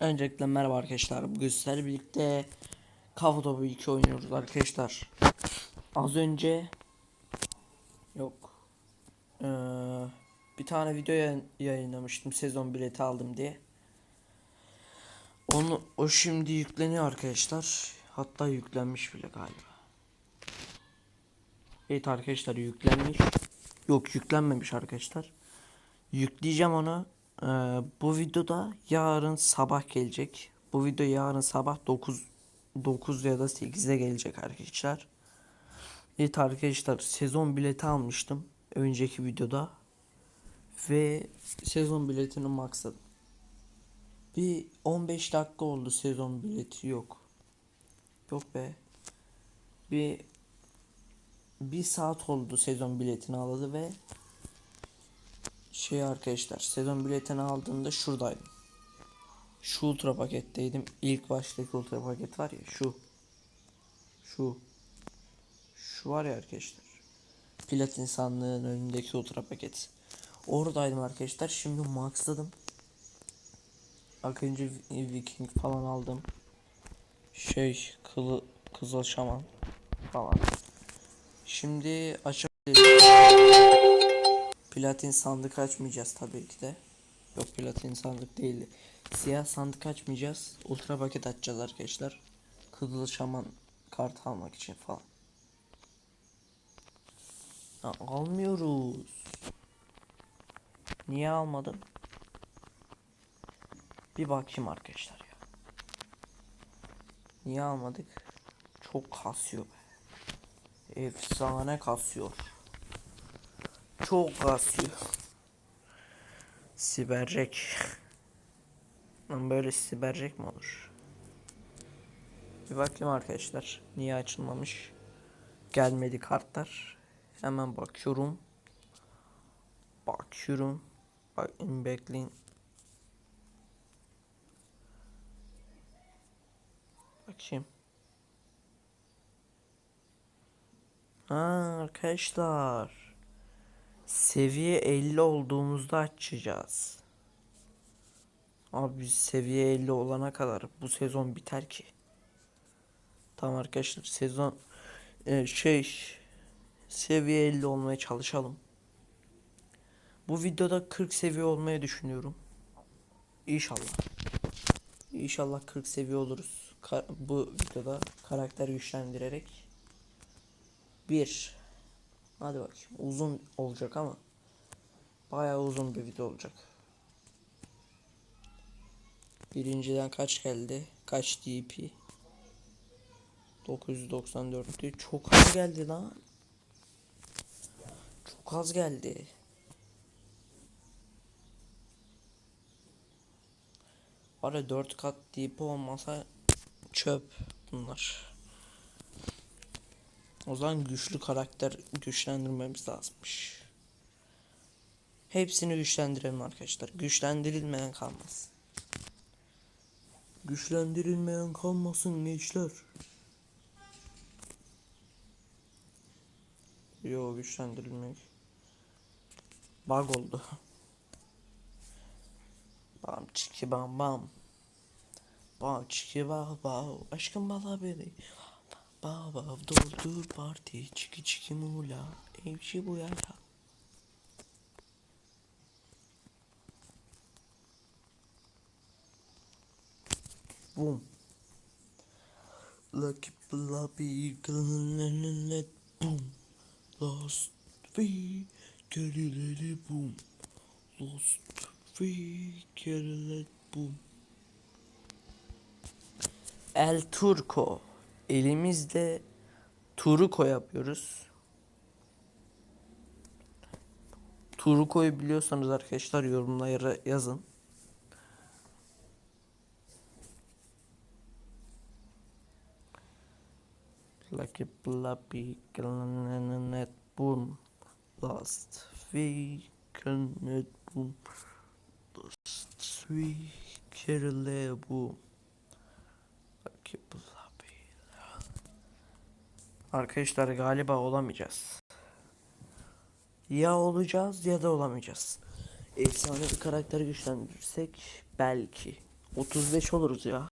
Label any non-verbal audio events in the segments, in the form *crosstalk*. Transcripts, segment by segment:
Öncelikle merhaba arkadaşlar. Bugün sizlerle birlikte Kafa Topu 2 oynuyoruz arkadaşlar. Az önce yok. Ee, bir tane video yayın- yayınlamıştım sezon bileti aldım diye. Onu o şimdi yükleniyor arkadaşlar. Hatta yüklenmiş bile galiba. Evet arkadaşlar yüklenmiş. Yok yüklenmemiş arkadaşlar. Yükleyeceğim onu. Ee, bu videoda yarın sabah gelecek. Bu video yarın sabah 9 9 ya da 8'de gelecek arkadaşlar. Evet arkadaşlar sezon bileti almıştım önceki videoda. Ve sezon biletini maksadım. Bir 15 dakika oldu sezon bileti yok. Yok be. Bir bir saat oldu sezon biletini alalı ve şey arkadaşlar sezon biletini aldığımda şuradaydım. Şu ultra paketteydim. İlk baştaki ultra paket var ya şu. Şu. Şu var ya arkadaşlar. Platin sandığın önündeki ultra paket. Oradaydım arkadaşlar. Şimdi maxladım. Akıncı Viking falan aldım. Şey kılı kızıl şaman falan. Şimdi açabiliriz. Platin sandık açmayacağız tabii ki de. Yok platin sandık değil. Siyah sandık açmayacağız. Ultra paket açacağız arkadaşlar. Kızıl şaman kart almak için falan. Ha, almıyoruz. Niye almadım? Bir bakayım arkadaşlar ya. Niye almadık? Çok kasıyor. Efsane kasıyor. Çok kasıyor. Sibercek. Lan böyle sibercek mi olur? Bir bakayım arkadaşlar. Niye açılmamış? Gelmedi kartlar. Hemen bakıyorum. Bakıyorum. Bakın bekleyin. Bakayım. Ha arkadaşlar. Seviye 50 olduğumuzda açacağız. Abi biz seviye 50 olana kadar bu sezon biter ki. Tamam arkadaşlar sezon e, şey seviye 50 olmaya çalışalım. Bu videoda 40 seviye olmayı düşünüyorum. İnşallah. İnşallah 40 seviye oluruz. Ka- bu videoda karakter güçlendirerek. 1 Hadi bakayım. Uzun olacak ama bayağı uzun bir video olacak. Birinciden kaç geldi? Kaç DP? 994'tü. Çok az geldi lan. Çok az geldi. Var ya 4 kat DP olmasa çöp bunlar. O zaman güçlü karakter güçlendirmemiz lazımmış. Hepsini güçlendirelim arkadaşlar. Güçlendirilmeyen kalmaz. Güçlendirilmeyen kalmasın gençler. Yo güçlendirilmek. Bug oldu. Bam çiki bam bam. Bam çiki bam bam. Aşkım bala beni. Baba doldur parti çiki çiki mula. Evşi bu yara. Boom. Lucky Blobby let boom. Lost we let boom. Lost we let boom. El Turco. Elimizle Turco yapıyoruz. Turco'yu biliyorsanız arkadaşlar yorumlara yazın. Lucky Blappy net boom Lost weekend net boom Lost weekend boom Lucky Blappy Arkadaşlar galiba olamayacağız. Ya olacağız ya da olamayacağız. Efsane bir karakter güçlendirirsek belki 35 oluruz ya.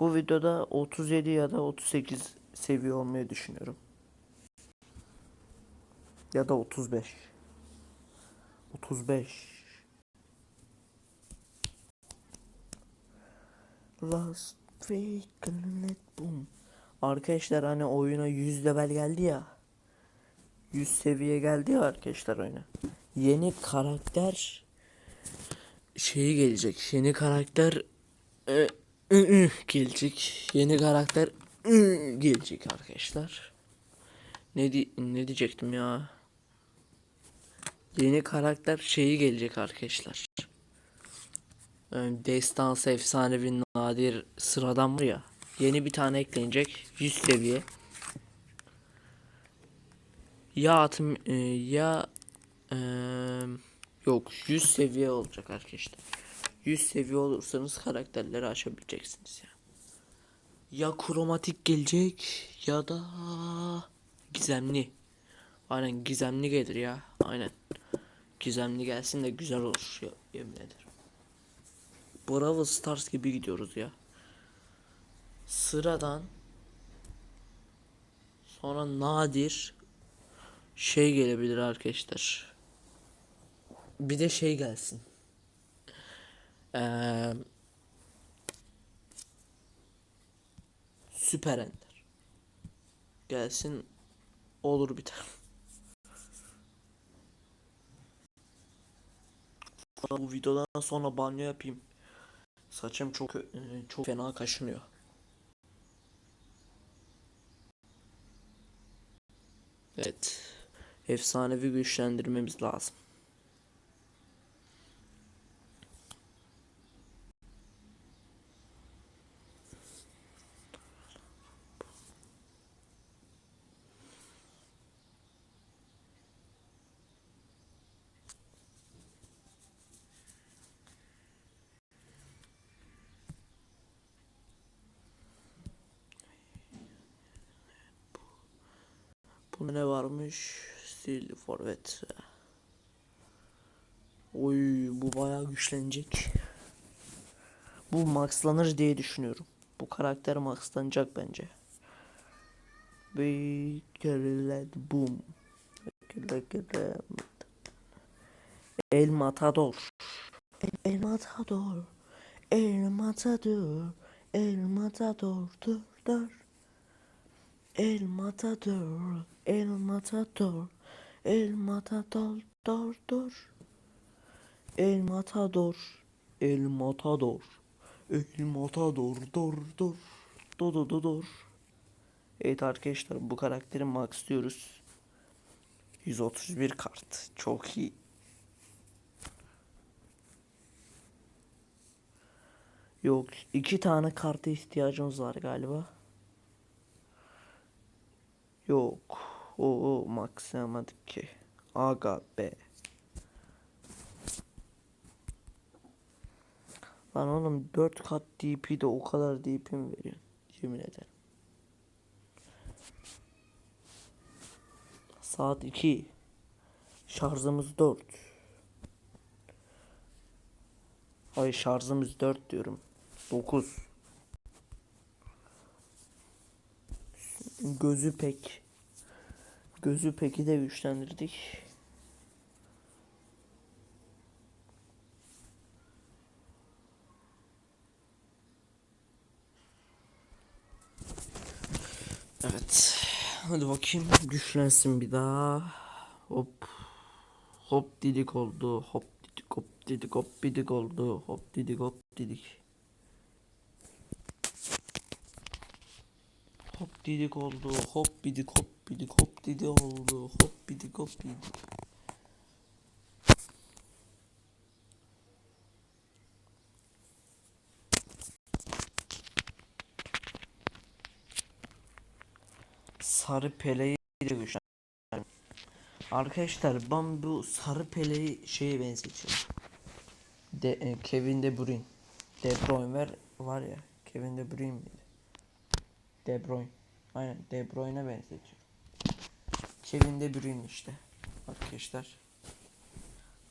Bu videoda 37 ya da 38 seviye olmayı düşünüyorum. Ya da 35. 35. Last week net boom. Arkadaşlar hani oyuna 100 level geldi ya. 100 seviye geldi ya arkadaşlar oyuna. Yeni karakter şeyi gelecek. Yeni karakter e, gelecek. Yeni karakter gelecek arkadaşlar. Ne di ne diyecektim ya? Yeni karakter şeyi gelecek arkadaşlar. Yani destansı efsanevi nadir sıradan var ya. Yeni bir tane eklenecek. 100 seviye. Ya atım e, ya e, yok 100 seviye olacak arkadaşlar. 100 seviye olursanız karakterleri açabileceksiniz ya. Ya kromatik gelecek ya da gizemli. Aynen gizemli gelir ya. Aynen. Gizemli gelsin de güzel olur yemin ederim. Bravo Stars gibi gidiyoruz ya. Sıradan sonra nadir şey gelebilir arkadaşlar. Bir de şey gelsin. Ee, Süper Ender. Gelsin olur biter. Bu videodan sonra banyo yapayım. Saçım çok e, çok fena kaşınıyor. Evet. Efsanevi güçlendirmemiz lazım. Bunda ne varmış? Stil forvet. Oy bu bayağı güçlenecek. Bu maxlanır diye düşünüyorum. Bu karakter maxlanacak bence. Big boom. El Matador. El, el Matador. El Matador. El Matador. Dur dur. El Matador. El Matador. El Matador. Dor dor. El Matador. El Matador. El Matador. Dor dor. Do do do dor. Evet arkadaşlar bu karakteri max diyoruz. 131 kart. Çok iyi. Yok iki tane karta ihtiyacımız var galiba. Yok. O, yapmadık ki. Aga be. Lan oğlum 4 kat DP de o kadar DP mi veriyor? Yemin ederim. Saat 2. Şarjımız 4. Hayır şarjımız 4 diyorum. 9. Gözü pek. Gözü peki de güçlendirdik. Evet. Hadi bakayım güçlensin bir daha. Hop. Hop didik oldu. Hop didik hop didik hop didik oldu. Hop didik hop didik. Hop didik oldu. Hop bidik hop bidik hop didi oldu. Hop bidik hop bidik. Sarı peleyi de güçlendim. Arkadaşlar ben bu sarı peleyi şeye benzetiyorum. De, e, Kevin De Bruyne. De Bruyne var, var ya. Kevin De Bruyne miydi? De Bruyne. Aynen De Bruyne'e benzetiyorum. Kevin De Bruyne işte. Arkadaşlar.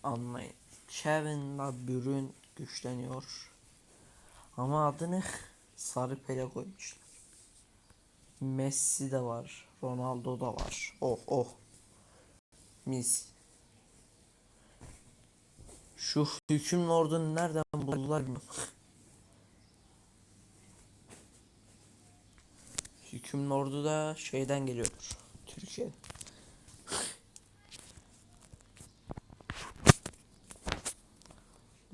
Anlayın. Kevin De Bruyne güçleniyor. Ama adını Sarı Pele koymuşlar. Messi de var. Ronaldo da var. Oh oh. Mis. Şu hükümlü ordunu nereden buldular bilmiyorum. Hükümlü ordu da şeyden geliyordur. Türkiye.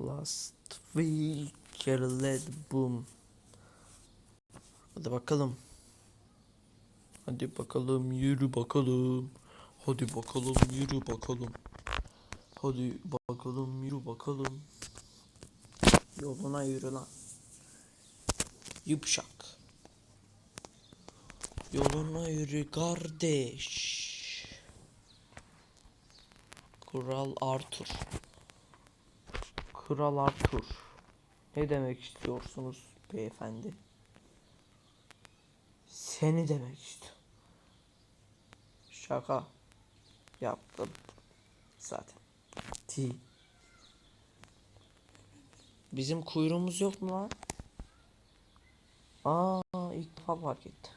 *laughs* Last week led boom. Hadi bakalım. Hadi bakalım yürü bakalım. Hadi bakalım yürü bakalım. Hadi bakalım yürü bakalım. Yoluna yürü lan. Yıpşak. Yoluna yürü kardeş. Kral Arthur. Kral Arthur. Ne demek istiyorsunuz beyefendi? Seni demek istiyorum. Şaka yaptım zaten. T. Bizim kuyruğumuz yok mu lan? Aa ilk defa fark ettim.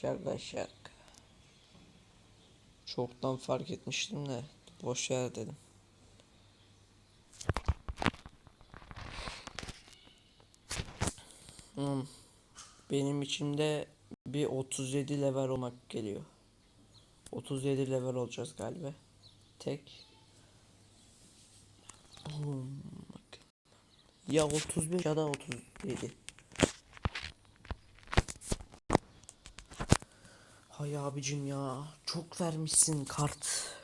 Şaka şaka. Çoktan fark etmiştim de boş yer dedim. Hmm. Benim içimde bir 37 level olmak geliyor. 37 level olacağız galiba. Tek. Hmm. Ya 35 ya da 37. Hay abicim ya. Çok vermişsin kart.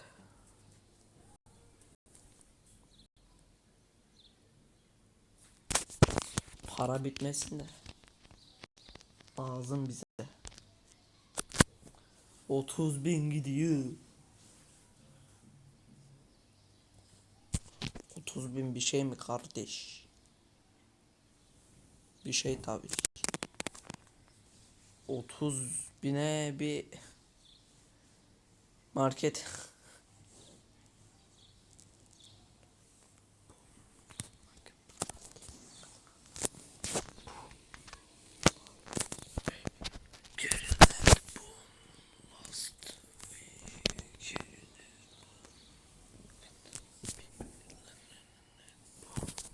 Para bitmesin de. Ağzım bize. 30 bin gidiyor. 30 bin bir şey mi kardeş? Bir şey tabii ki. 30 bine bir market.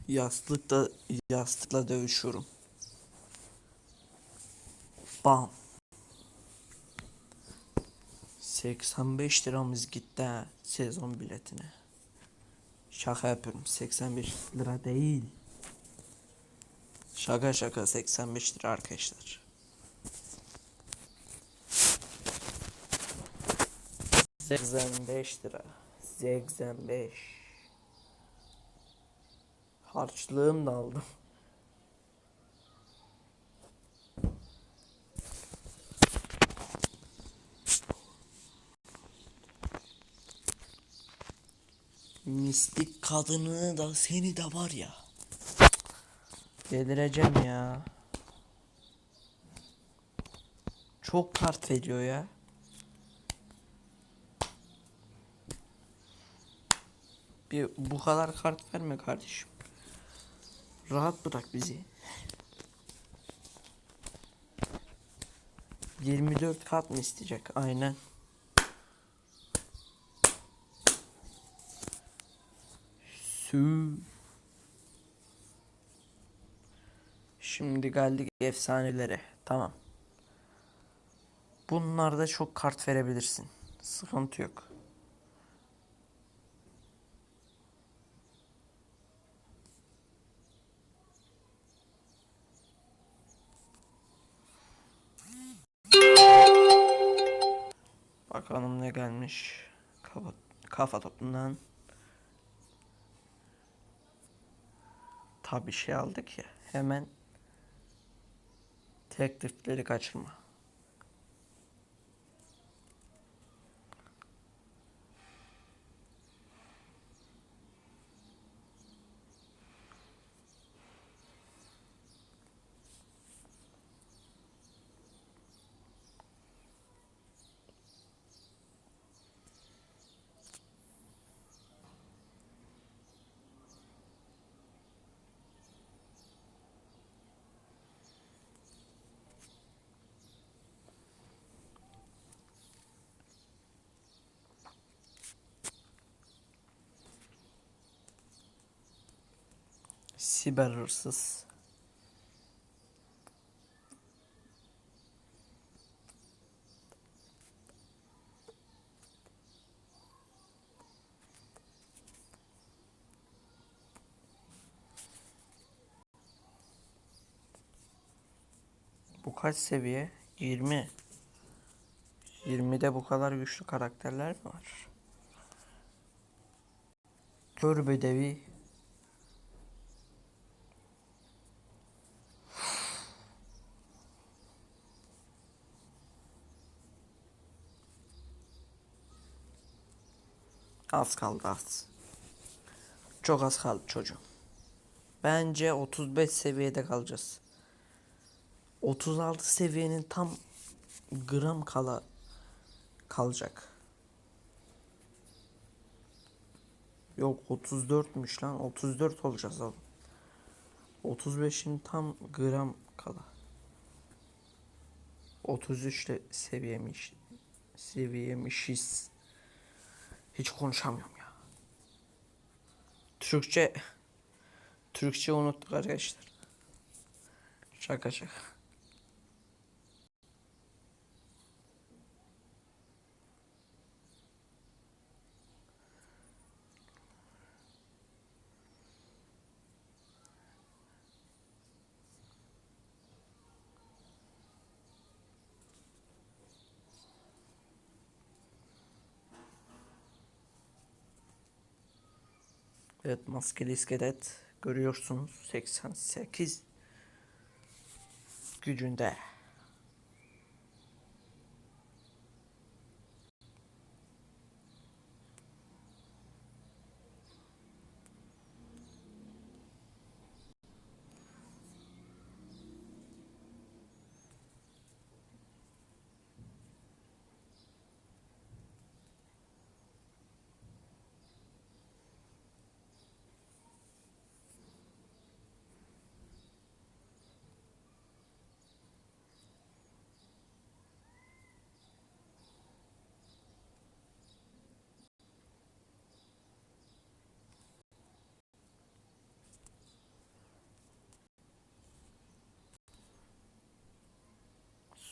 Yastıkla yastıkla dövüşüyorum. Bam. 85 liramız gitti sezon biletine. Şaka yapıyorum 85 lira değil. Şaka şaka 85 lira arkadaşlar. Seksen beş lira. Seksen beş. Harçlığım da aldım. Mistik kadını da seni de var ya. Delireceğim ya. Çok kart veriyor ya. Bir bu kadar kart verme kardeşim. Rahat bırak bizi. 24 kat mı isteyecek? Aynen. Sü. Şimdi geldik efsanelere. Tamam. Bunlarda çok kart verebilirsin. Sıkıntı yok. Bakalım ne gelmiş. Kafa, kafa topundan. Tabi şey aldık ya. Hemen teklifleri kaçırma. Siber hırsız. Bu kaç seviye? 20. 20'de bu kadar güçlü karakterler mi var? Kör bedevi. Az kaldı az. Çok az kaldı çocuğum. Bence 35 seviyede kalacağız. 36 seviyenin tam gram kala kalacak. Yok 34'müş lan. 34 olacağız oğlum. 35'in tam gram kala. 33'te seviyemiş. Seviyemişiz. Hiç konuşamıyorum ya. Türkçe Türkçe unuttuk arkadaşlar. Şaka şaka. Evet maskeli iskelet görüyorsunuz 88 gücünde.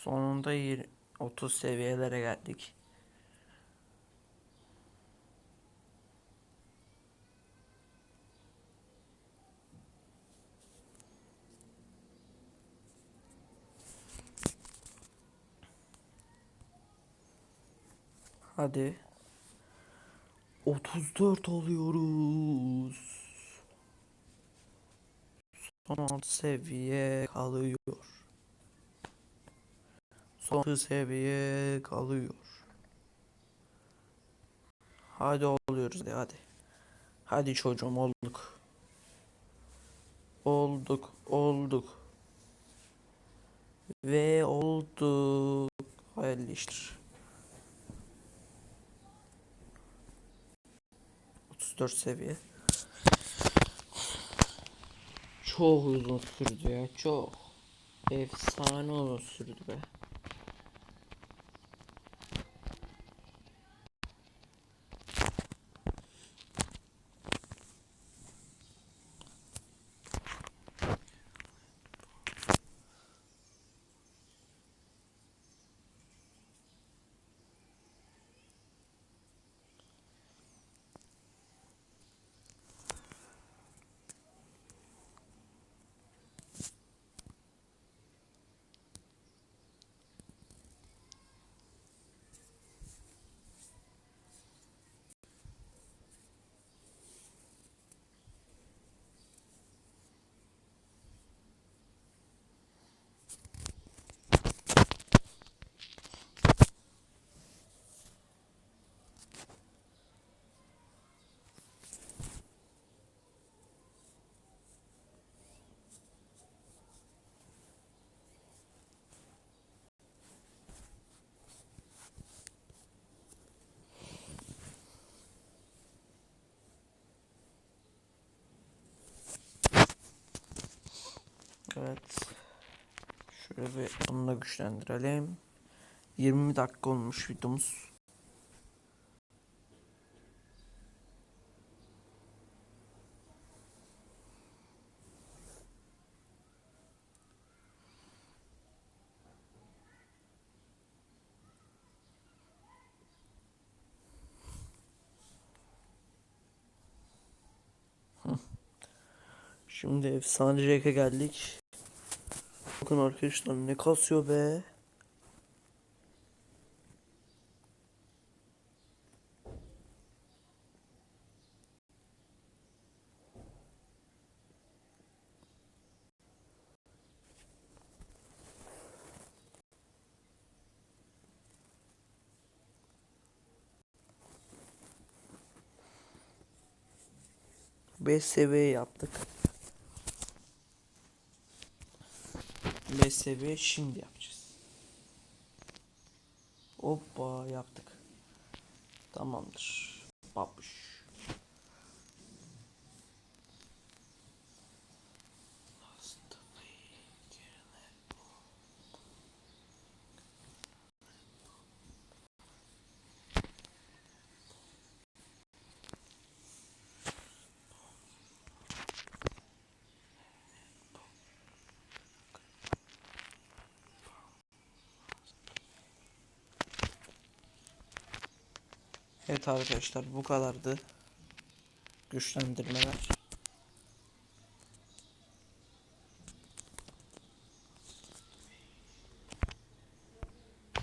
Sonunda yir- 30 seviyelere geldik. Hadi. 34 oluyoruz. Son 6 seviye kalıyor. Son 6 seviye kalıyor. Hadi oluyoruz hadi hadi. Hadi çocuğum olduk. Olduk, olduk. Ve olduk. Hayırlı işler. 34 seviye. Çok uzun sürdü ya çok. Efsane uzun sürdü be. Evet. Şöyle bir bunu da güçlendirelim. 20 dakika olmuş videomuz. Şimdi efsane Jack'e geldik. Bakın arkadaşlar ne kasıyor be. Seviye yaptık. 5 seviye şimdi yapacağız. Hoppa yaptık. Tamamdır. Babuş. Evet arkadaşlar bu kadardı. Güçlendirmeler.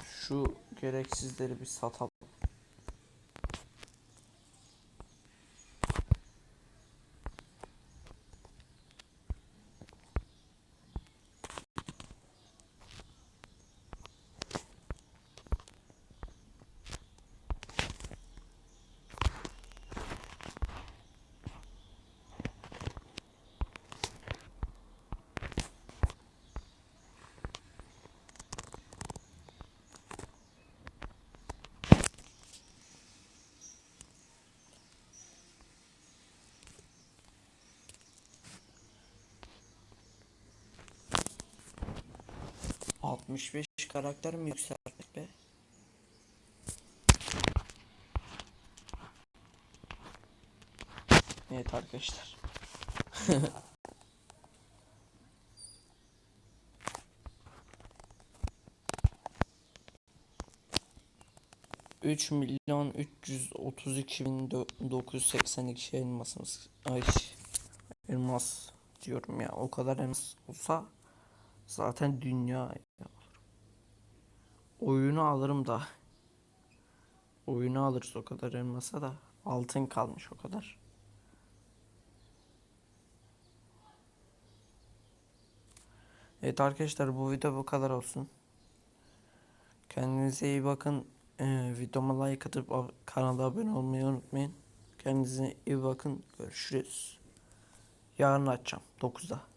Şu gereksizleri bir satalım. Altmış beş karakter mi yükselttik be? Evet arkadaşlar. *laughs* 3 milyon 332 bin dö- 982 elmasımız. Ay elmas diyorum ya. O kadar elmas olsa zaten dünya ya. Oyunu alırım da. Oyunu alırız o kadar elmasa da. Altın kalmış o kadar. Evet arkadaşlar bu video bu kadar olsun. Kendinize iyi bakın. Ee, videoma like atıp kanala abone olmayı unutmayın. Kendinize iyi bakın. Görüşürüz. Yarın açacağım 9'da.